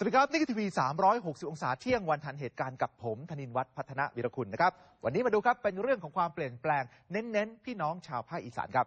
สวัสดีครับนี่คือทีวี 360 องศาเที่ยงวันทันเหตุการณ์กับผมธนินวัฒน์พัฒนวิรคุณนะครับ วันนี้มาดูครับเป็นเรื่องของความเปลี่ยนแปลง เน้นๆ พี่น้องชาวภาคอีสานครับ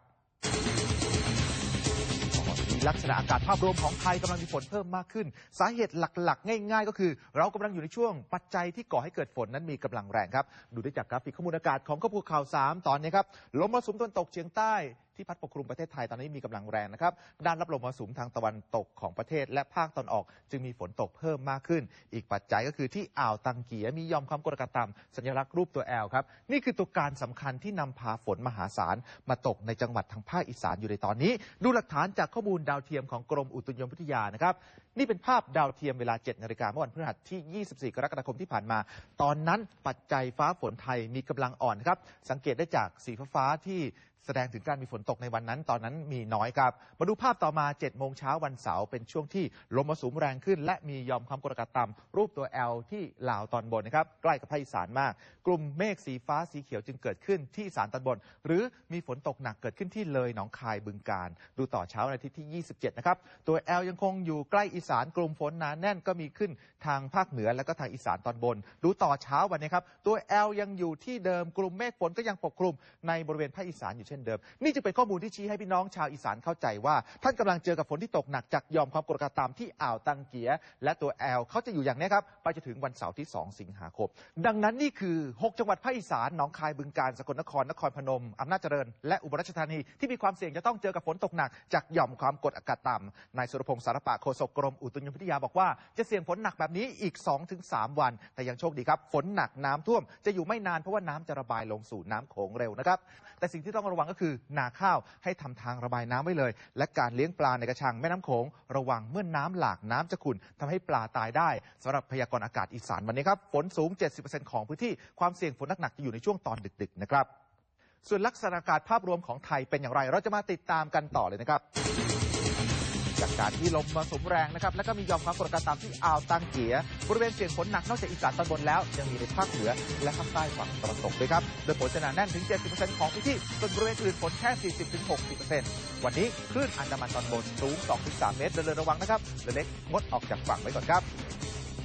มีลักษณะอากาศภาพรวมของไทยกำลังมีฝนเพิ่มมากขึ้น สาเหตุหลักๆ ง่าย ๆ ก็คือ เรากำลังอยู่ในช่วงปัจจัยที่ก่อให้เกิดฝนนั้นมีกำลังแรงครับ ดูได้จากกราฟิกข้อมูลอากาศของข้อมูลข่าว 3 ตอนนี้ครับลมมรสุมตะวันตกเฉียงใต้ที่พัดปกคลุมประเทศไทยตอนนี้มีกำลังแรงนะครับด้านรับลมมรสุมทางตะวันตกของประเทศ และภาคตอนออก จึงมีฝนตกเพิ่มมากขึ้น อีกปัจจัยก็คือที่อ่าวตังเกียมียอมความกดอากาศต่ำสัญลักษณ์รูปตัวแอลครับนี่คือตัวการสำคัญที่นำพาฝนมหาศาลมาตกในจังหวัดทางภาคอีสานอยู่ในตอนนี้ ดูหลักฐานจากข้อมูลดาวเทียมของกรมอุตุนิยมวิทยานะครับนี่เป็นภาพดาวเทียมเวลา 7 นาฬิกาเมื่อวันพฤหัสที่ 24 กรกฎาคมที่ผ่านมา ตอนนั้นปัจจัยฟ้าฝนไทยมีกำลังอ่อนครับ สังเกตได้จากสีฟ้าที่ แสดงถึงการมีฝนตกในวันนั้น ตอนนั้นมีน้อยครับ มาดูภาพต่อมา7โมงเช้าวันเสาร์เป็นช่วงที่ลมมรสุมแรงขึ้น และมียอมความกดอากาศต่ำรูปตัว L ที่ลาวตอนบนนะครับ ใกล้กับภาคอีสานมาก กลุ่มเมฆสีฟ้าสีเขียวจึงเกิดขึ้นที่สานตอนบน หรือมีฝนตกหนักเกิดขึ้นที่เลยหนองคายบึงการ ดูต่อเช้าวันอาทิตย์ที่ 27 นะครับ ตัว L ยังคงอยู่ใกล้อีสานกลุ่มฝนหนาแน่นก็มีขึ้นทางภาคเหนือและก็ทางอีสานตอนบน ดูต่อเช้าวันนี้ครับตัว L ยังอยู่ที่เดิมกลุ่มเมฆฝนก็ยังปกคลุมในบริเวณภาคอีสานอยู่ช่นเดิม นี่จึงเป็นข้อมูลที่ชี้ให้พี่น้องชาวอีสานเข้าใจว่า ท่านกำลังเจอกับฝนที่ตกหนักจากยอมความกดอากาศต่ำที่อ่าวตังเกีย และตัว L เขาจะอยู่อย่างนี้ครับไปจนถึงวันเสาร์ที่ 2 สิงหาคม ดังนั้นนี่คือ 6 จังหวัดภาคอีสานหนองคายบึงกาฬสกลนครนครพนมอำนาจเจริญ และอุบลราชธานีที่มีความเสี่ยงจะต้องเจอกับฝนตกหนักจากหย่อมความกดอากาศต่ำนายสุรพงศ์สารปะโฆษกกรมอุตุนิยมวิทยาบอกว่าจะเสี่ยงฝนหนักแบบนี้อีก 2-3 วัน แต่ยังโชคดีครับ ฝนหนักน้ำท่วมจะอยู่ไม่นานเพราะว่าน้ำจะระบายลงสู่น้ำโขงเร็วนะครับแต่สิ่งที่ต้องระวังก็คือนาข้าวให้ทำทางระบายน้ำไว้เลย และการเลี้ยงปลาในกระชังแม่น้ำโขงระวังเมื่อน้ำหลากน้ำจะขุ่นทำให้ปลาตายได้สำหรับพยากรณ์อากาศอีสานวันนี้ครับฝนสูง 70%ของพื้นที่ความเสี่ยงฝนหนักๆจะอยู่ในช่วงตอนดึกๆนะครับส่วนลักษณะอากาศภาพรวมของไทยเป็นอย่างไร เราจะมาติดตามกันต่อเลยนะครับ จากการที่ลมมรสุมแรงนะครับแล้วก็มียอมความกดอากาศต่ำที่อ่าวตังเกียบริเวณเสี่ยงฝนหนักนอกจากอีสานตอนบนแล้ว ยังมีในภาคเหนือและภาคใต้ฝั่งตะวันตกด้วยครับโดยฝนจะหนาแน่นถึง 70%ของพื้นที่ส่วนบริเวณอื่นฝนแค่ 40-60%วันนี้คลื่นอันดามันตอนบนสูง 2-3 เมตรเดินเรือระวังนะครับเรือเล็กงดออกจากฝั่งไว้ก่อนครับ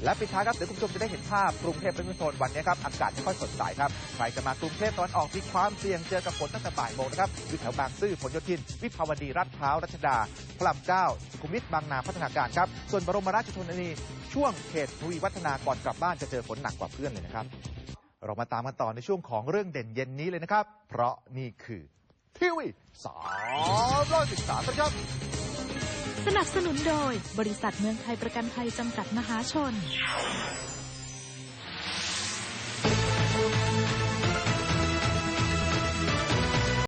และปิดท้ายครับเดี๋ยวคุณผู้ชมจะได้เห็นภาพกรุงเทพเป็นโซนวันนี้ครับอากาศไม่ค่อยสดใสครับใครจะมากรุงเทพตอนออกมีความเสี่ยงเจอกับฝนตั้งแต่บ่ายโมงนะครับอยู่แถวบางซื่อผลโยธิน วิภาวดีรัฐพร้าวรัชดาพระรามเก้าสุขุมวิทบางนาพัฒนาการครับส่วนบรมราชชนนีช่วงเขตทวีวัฒนาก่อนกลับบ้านจะเจอฝนหนักกว่าเพื่อนเลยนะครับ เรามาตามกันต่อในช่วงของเรื่องเด่นเย็นนี้เลยนะครับ เพราะนี่คือทีวีสามร้อยสิบสามครับ สนับสนุนโดยบริษัทเมืองไทยประกันภัยจำกัดมหาชน